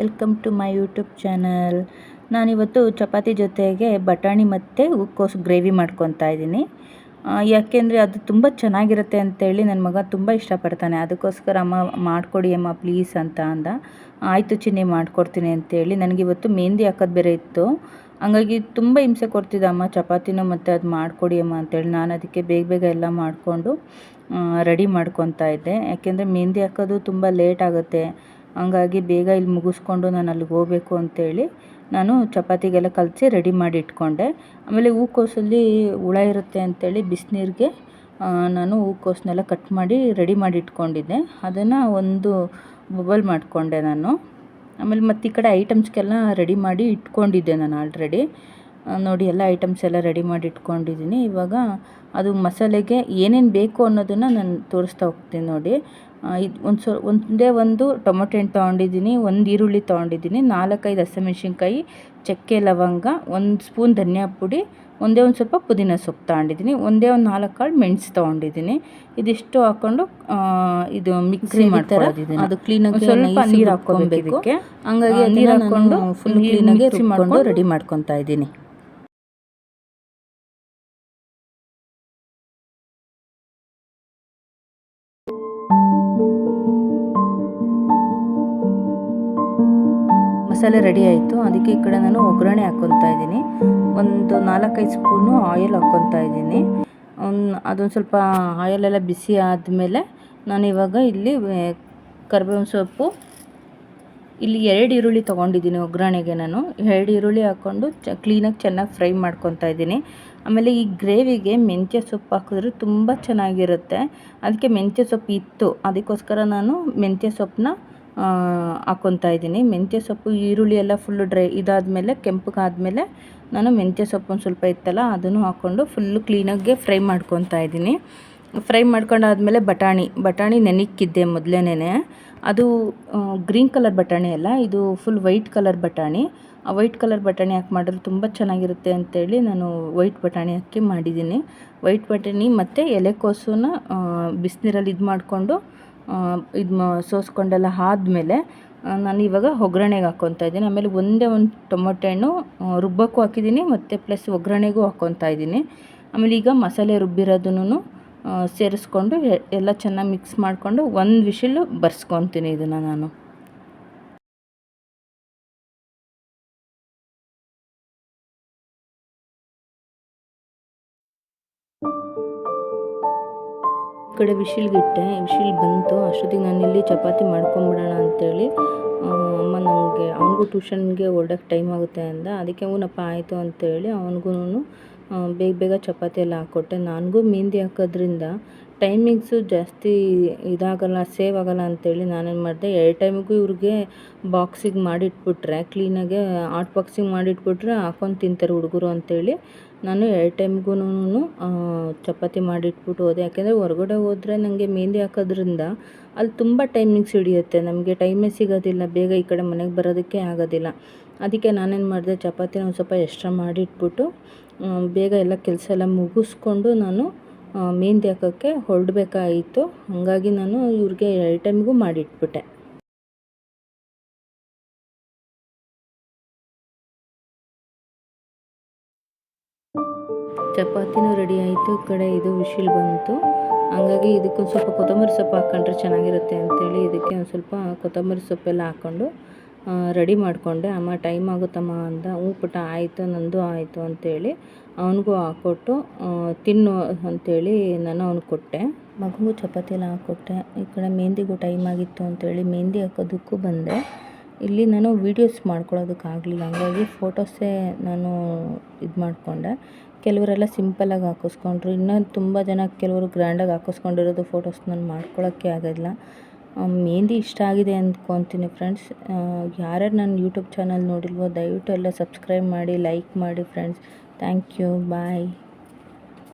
Welcome to my YouTube channel. ನಾನಿವತ್ತು ಚಪಾತಿ ಜೊತೆಗೆ ಬಟಾಣಿ ಮತ್ತು ಹೂಕೋಸು ಗ್ರೇವಿ ಮಾಡ್ಕೊತಾ ಇದ್ದೀನಿ. ಯಾಕೆಂದರೆ ಅದು ತುಂಬ ಚೆನ್ನಾಗಿರುತ್ತೆ ಅಂತೇಳಿ ನನ್ನ ಮಗ ತುಂಬ ಇಷ್ಟಪಡ್ತಾನೆ. ಅದಕ್ಕೋಸ್ಕರ ಅಮ್ಮ ಮಾಡಿಕೊಡಿ ಅಮ್ಮ ಪ್ಲೀಸ್ ಅಂತ ಅಂದ. ಆಯಿತು ಚಿನ್ನಿ ಮಾಡಿಕೊಡ್ತೀನಿ ಅಂತೇಳಿ ನನಗಿವತ್ತು ಮೆಹಂದಿ ಹಾಕೋದು ಬೇರೆ ಇತ್ತು. ಹಂಗಾಗಿ ತುಂಬ ಹಿಂಸೆ ಕೊಡ್ತಿದ್ದ ಅಮ್ಮ ಚಪಾತಿನೂ ಮತ್ತು ಅದು ಮಾಡಿಕೊಡಿ ಅಮ್ಮ ಅಂತೇಳಿ. ನಾನು ಅದಕ್ಕೆ ಬೇಗ ಬೇಗ ಎಲ್ಲ ಮಾಡಿಕೊಂಡು ರೆಡಿ ಮಾಡ್ಕೊತಾ ಇದ್ದೆ. ಯಾಕೆಂದರೆ ಮೆಹಂದಿ ಹಾಕೋದು ತುಂಬ ಲೇಟ್ ಆಗುತ್ತೆ. ಹಂಗಾಗಿ ಬೇಗ ಇಲ್ಲಿ ಮುಗಿಸ್ಕೊಂಡು ನಾನು ಅಲ್ಲಿಗೆ ಹೋಗಬೇಕು ಅಂತೇಳಿ ನಾನು ಚಪಾತಿಗೆಲ್ಲ ಕಲಸಿ ರೆಡಿ ಮಾಡಿ ಇಟ್ಕೊಂಡೆ. ಆಮೇಲೆ ಹೂಕೋಸಲ್ಲಿ ಹುಳ ಇರುತ್ತೆ ಅಂತೇಳಿ ಬಿಸಿನೀರಿಗೆ ನಾನು ಹೂಕೋಸನ್ನೆಲ್ಲ ಕಟ್ ಮಾಡಿ ರೆಡಿ ಮಾಡಿ ಇಟ್ಕೊಂಡಿದ್ದೆ. ಅದನ್ನು ಒಂದು ಬಬಲ್ ಮಾಡಿಕೊಂಡೆ ನಾನು. ಆಮೇಲೆ ಮತ್ತು ಈ ಕಡೆ ಐಟಮ್ಸ್ಗೆಲ್ಲ ರೆಡಿ ಮಾಡಿ ಇಟ್ಕೊಂಡಿದ್ದೆ ನಾನು ಆಲ್ರೆಡಿ. ನೋಡಿ ಎಲ್ಲ ಐಟಮ್ಸ್ ಎಲ್ಲ ರೆಡಿ ಮಾಡಿ ಇಟ್ಕೊಂಡಿದ್ದೀನಿ. ಇವಾಗ ಅದು ಮಸಾಲೆಗೆ ಏನೇನು ಬೇಕು ಅನ್ನೋದನ್ನು ನಾನು ತೋರಿಸ್ತಾ ಹೋಗ್ತೀನಿ ನೋಡಿ. ಇದು ಒಂದು ಸೊ ಒಂದೇ ಒಂದು ಟೊಮೊಟೊ ಹಣ್ಣು ತೊಗೊಂಡಿದ್ದೀನಿ ಒಂದು ಈರುಳ್ಳಿ ತೊಗೊಂಡಿದ್ದೀನಿ ನಾಲ್ಕೈದು ಹಸಿಮೆಣ್ಸಿನ್ಕಾಯಿ ಚಕ್ಕೆ ಲವಂಗ ಒಂದು ಸ್ಪೂನ್ ಧನಿಯಾ ಪುಡಿ ಒಂದೇ ಒಂದು ಸ್ವಲ್ಪ ಪುದೀನ ಸೊಪ್ಪು ತೊಗೊಂಡಿದ್ದೀನಿ ಒಂದೇ ಒಂದು ನಾಲ್ಕು ಕಾಳು ಮೆಣಸು ತೊಗೊಂಡಿದ್ದೀನಿ. ಇದಿಷ್ಟು ಹಾಕ್ಕೊಂಡು ಇದು ಮಿಕ್ಸಿ ಮಾಡ್ಕೊಳ್ಳೋದಿದ್ದೀನಿ ಅದು ಕ್ಲೀನಾಗಿ ಸ್ವಲ್ಪ ನೀರು ಹಾಕ್ಕೊಬೇಕು ಹಂಗಾಗಿ ನೀರು ಹಾಕ್ಕೊಂಡು ಫುಲ್ ಕ್ಲೀನಾಗಿ ಮಾಡ್ಕೊಂಡು ರೆಡಿ ಮಾಡ್ಕೊತಾ ಇದ್ದೀನಿ. ಮಸಾಲೆ ರೆಡಿ ಆಯಿತು. ಅದಕ್ಕೆ ಈ ಕಡೆ ನಾನು ಒಗ್ಗರಣೆ ಹಾಕ್ಕೊತಾ ಇದ್ದೀನಿ. ಒಂದು ನಾಲ್ಕೈದು ಸ್ಪೂನು ಆಯಿಲ್ ಹಾಕ್ಕೊತಾ ಇದ್ದೀನಿ. ಅದೊಂದು ಸ್ವಲ್ಪ ಆಯಿಲೆಲ್ಲ ಬಿಸಿ ಆದಮೇಲೆ ನಾನು ಇವಾಗ ಇಲ್ಲಿ ಕರಿಬೇವಿನ ಸೊಪ್ಪು, ಇಲ್ಲಿ ಎರಡು ಈರುಳ್ಳಿ ತೊಗೊಂಡಿದ್ದೀನಿ ಒಗ್ಗರಣೆಗೆ ನಾನು. ಎರಡು ಈರುಳ್ಳಿ ಹಾಕ್ಕೊಂಡು ಚ, ಕ್ಲೀನಾಗಿ ಚೆನ್ನಾಗಿ ಫ್ರೈ ಮಾಡ್ಕೊತಾ ಇದ್ದೀನಿ. ಆಮೇಲೆ ಈ ಗ್ರೇವಿಗೆ ಮೆಂತ್ಯ ಸೊಪ್ಪು ಹಾಕಿದ್ರೆ ತುಂಬ ಚೆನ್ನಾಗಿರುತ್ತೆ. ಅದಕ್ಕೆ ಮೆಂತ್ಯ ಸೊಪ್ಪು ಇತ್ತು. ಅದಕ್ಕೋಸ್ಕರ ನಾನು ಮೆಂತ್ಯ ಸೊಪ್ಪನ್ನ ಹಾಕ್ಕೊತಾ ಇದ್ದೀನಿ. ಮೆಂತ್ಯ ಸೊಪ್ಪು, ಈರುಳ್ಳಿ ಎಲ್ಲ ಫುಲ್ಲು ಡ್ರೈ ಇದಾದಮೇಲೆ, ಕೆಂಪಗಾದಮೇಲೆ ನಾನು ಮೆಂತ್ಯ ಸೊಪ್ಪು ಸ್ವಲ್ಪ ಇತ್ತಲ್ಲ, ಅದನ್ನು ಹಾಕ್ಕೊಂಡು ಫುಲ್ಲು ಕ್ಲೀನಾಗೆ ಫ್ರೈ ಮಾಡ್ಕೊತಾ ಇದ್ದೀನಿ. ಫ್ರೈ ಮಾಡ್ಕೊಂಡಾದ್ಮೇಲೆ ಬಟಾಣಿ ಬಟಾಣಿ ನೆನಕ್ಕಿದ್ದೆ ಮೊದಲೇನೆ ಅದು ಗ್ರೀನ್ ಕಲರ್ ಬಟಾಣಿ ಅಲ್ಲ, ಇದು ಫುಲ್ ವೈಟ್ ಕಲರ್ ಬಟಾಣಿ. ಆ ವೈಟ್ ಕಲರ್ ಬಟಾಣಿ ಹಾಕಿ ಮಾಡಿದ್ರೆ ತುಂಬ ಚೆನ್ನಾಗಿರುತ್ತೆ ಅಂತೇಳಿ ನಾನು ವೈಟ್ ಬಟಾಣಿ ಹಾಕಿ ಮಾಡಿದ್ದೀನಿ. ವೈಟ್ ಬಟಾಣಿ ಮತ್ತು ಎಲೆಕೋಸನ್ನ ಬಿಸಿನೀರಲ್ಲಿ ಇದು ಮಾಡಿಕೊಂಡು ಇದು ಸೋಸ್ಕೊಂಡೆಲ್ಲ ಆದ್ಮೇಲೆ ನಾನು ಇವಾಗ ಒಗ್ಗರಣೆಗೆ ಹಾಕ್ಕೊತಾ ಇದ್ದೀನಿ. ಆಮೇಲೆ ಒಂದೇ ಒಂದು ಟೊಮೊಟೊ ಹಣ್ಣು ರುಬ್ಬಕ್ಕೂ ಹಾಕಿದ್ದೀನಿ, ಮತ್ತು ಪ್ಲಸ್ ಒಗ್ಗರಣೆಗೂ ಹಾಕ್ಕೊತಾ ಇದ್ದೀನಿ. ಆಮೇಲೆ ಈಗ ಮಸಾಲೆ ರುಬ್ಬಿರೋದನ್ನು ಸೇರಿಸ್ಕೊಂಡು ಎಲ್ಲ ಚೆನ್ನಾಗಿ ಮಿಕ್ಸ್ ಮಾಡಿಕೊಂಡು ಒಂದು ವಿಷಲು ಬರ್ಸ್ಕೊತೀನಿ ಇದನ್ನು ನಾನು. ಕಡೆ ವಿಶಿಲ್ಗಿಟ್ಟೆ ವಿಶಿಲ್ ಬಂತು. ಅಷ್ಟೊತ್ತಿಗೆ ಇಲ್ಲಿ ಚಪಾತಿ ಮಾಡ್ಕೊಂಬಿಡೋಣ ಅಂತೇಳಿ ಅಮ್ಮ ನನಗೆ ಅವನಿಗೂ ಟ್ಯೂಷನ್ಗೆ ಹೊರಡೋಕ್ಕೆ ಟೈಮ್ ಆಗುತ್ತೆ ಅಂದ. ಅದಕ್ಕೆ ಊನಪ್ಪ ಆಯಿತು ಅಂತೇಳಿ ಅವನಿಗೂ ಬೇಗ ಬೇಗ ಚಪಾತಿ ಎಲ್ಲ ಹಾಕ್ಕೊಟ್ಟೆ ನನಗೂ ಮೆಹಂದಿ ಹಾಕೋದ್ರಿಂದ ಟೈಮಿಂಗ್ಸು ಜಾಸ್ತಿ ಇದಾಗಲ್ಲ, ಸೇವ್ ಆಗೋಲ್ಲ ಅಂತೇಳಿ ನಾನೇನು ಮಾಡಿದೆ, ಎರಡು ಟೈಮಿಗೂ ಇವ್ರಿಗೆ ಬಾಕ್ಸಿಗೆ ಮಾಡಿಟ್ಬಿಟ್ರೆ, ಕ್ಲೀನಾಗೆ ಹಾಟ್ ಬಾಕ್ಸಿಗೆ ಮಾಡಿಟ್ಬಿಟ್ರೆ ಹಾಕೊಂಡು ತಿಂತಾರೆ ಹುಡುಗರು ಅಂತೇಳಿ ನಾನು ಎರಡು ಟೈಮ್ಗೂ ಚಪಾತಿ ಮಾಡಿಟ್ಬಿಟ್ಟು ಹೋದೆ. ಯಾಕೆಂದರೆ ಹೊರಗಡೆ ಹೋದರೆ ನನಗೆ ಮೇಂದಿ ಹಾಕೋದ್ರಿಂದ ಅಲ್ಲಿ ತುಂಬ ಟೈಮಿಂಗ್ಸ್ ಹಿಡಿಯುತ್ತೆ. ನಮಗೆ ಟೈಮೇ ಸಿಗೋದಿಲ್ಲ, ಬೇಗ ಈ ಕಡೆ ಮನೆಗೆ ಬರೋದಕ್ಕೆ ಆಗೋದಿಲ್ಲ. ಅದಕ್ಕೆ ನಾನೇನು ಮಾಡಿದೆ, ಚಪಾತಿನ ಒಂದು ಸ್ವಲ್ಪ ಎಕ್ಸ್ಟ್ರಾ ಮಾಡಿಟ್ಬಿಟ್ಟು ಬೇಗ ಎಲ್ಲ ಕೆಲಸ ಎಲ್ಲ ಮುಗಿಸ್ಕೊಂಡು ನಾನು ಮೆಹಂದಿ ಹಾಕೋಕ್ಕೆ ಹೊರಡ್ಬೇಕಾಯಿತು. ಹಾಗಾಗಿ ನಾನು ಇವ್ರಿಗೆ ಎರಡು ಟೈಮಿಗೂ ಮಾಡಿಟ್ಬಿಟ್ಟೆ. ಚಪಾತಿನೂ ರೆಡಿ ಆಯಿತು. ಈ ಕಡೆ ಇದು ವಿಶಿಲ್ ಬಂತು. ಹಾಗಾಗಿ ಇದಕ್ಕೊಂದು ಸ್ವಲ್ಪ ಕೊತ್ತಂಬರಿ ಸೊಪ್ಪು ಹಾಕ್ಕೊಂಡ್ರೆ ಚೆನ್ನಾಗಿರುತ್ತೆ ಅಂತೇಳಿ ಇದಕ್ಕೆ ಒಂದು ಸ್ವಲ್ಪ ಕೊತ್ತಂಬರಿ ಸೊಪ್ಪೆಲ್ಲ ಹಾಕ್ಕೊಂಡು ರೆಡಿ ಮಾಡಿಕೊಂಡೆ. ಅಮ್ಮ, ಟೈಮ್ ಆಗುತ್ತಮ್ಮ ಅಂದ. ಪುಟ್ಟ, ಆಯಿತು, ನಂದು ಆಯಿತು ಅಂತೇಳಿ ಅವನಿಗೂ ಹಾಕ್ಕೊಟ್ಟು ತಿನ್ನು ಅಂತೇಳಿ ನಾನು ಅವ್ನಿಗೆ ಕೊಟ್ಟೆ. ಮಗುಗೂ ಚಪಾತಿ ಎಲ್ಲ ಹಾಕ್ಕೊಟ್ಟೆ ಈ ಕಡೆ ಮೆಹಂದಿಗೂ ಟೈಮ್ ಆಗಿತ್ತು ಅಂತೇಳಿ ಮೆಹಂದಿ ಹಾಕೋದಕ್ಕೂ ಬಂದೆ. ಇಲ್ಲಿ ನಾನು ವೀಡಿಯೋಸ್ ಮಾಡ್ಕೊಳ್ಳೋದಕ್ಕಾಗಲಿಲ್ಲ ಹಂಗಾಗಿ ಫೋಟೋಸೇ ನಾನು ಇದು ಮಾಡಿಕೊಂಡೆ. ಕೆಲವರೆಲ್ಲ ಸಿಂಪಲಾಗಿ ಹಾಕಿಸ್ಕೊಂಡ್ರು. ಇನ್ನೂ ತುಂಬ ಜನ ಕೆಲವರು ಗ್ರ್ಯಾಂಡಾಗಿ ಹಾಕಿಸ್ಕೊಂಡಿರೋದು ಫೋಟೋಸ್ ನಾನು ಮಾಡ್ಕೊಳ್ಳೋಕ್ಕೆ ಆಗೋದಿಲ್ಲ ಮೆಹಂದಿ ಇಷ್ಟ ಆಗಿದೆ ಅಂದ್ಕೊತೀನಿ ಫ್ರೆಂಡ್ಸ್ ಯಾರ್ಯಾರು ನನ್ನ ಯೂಟ್ಯೂಬ್ ಚಾನಲ್ ನೋಡಿಲ್ವೋ ದಯವಿಟ್ಟು ಎಲ್ಲ ಸಬ್ಸ್ಕ್ರೈಬ್ ಮಾಡಿ ಲೈಕ್ ಮಾಡಿ ಫ್ರೆಂಡ್ಸ್ ಥ್ಯಾಂಕ್ ಯು ಬಾಯ್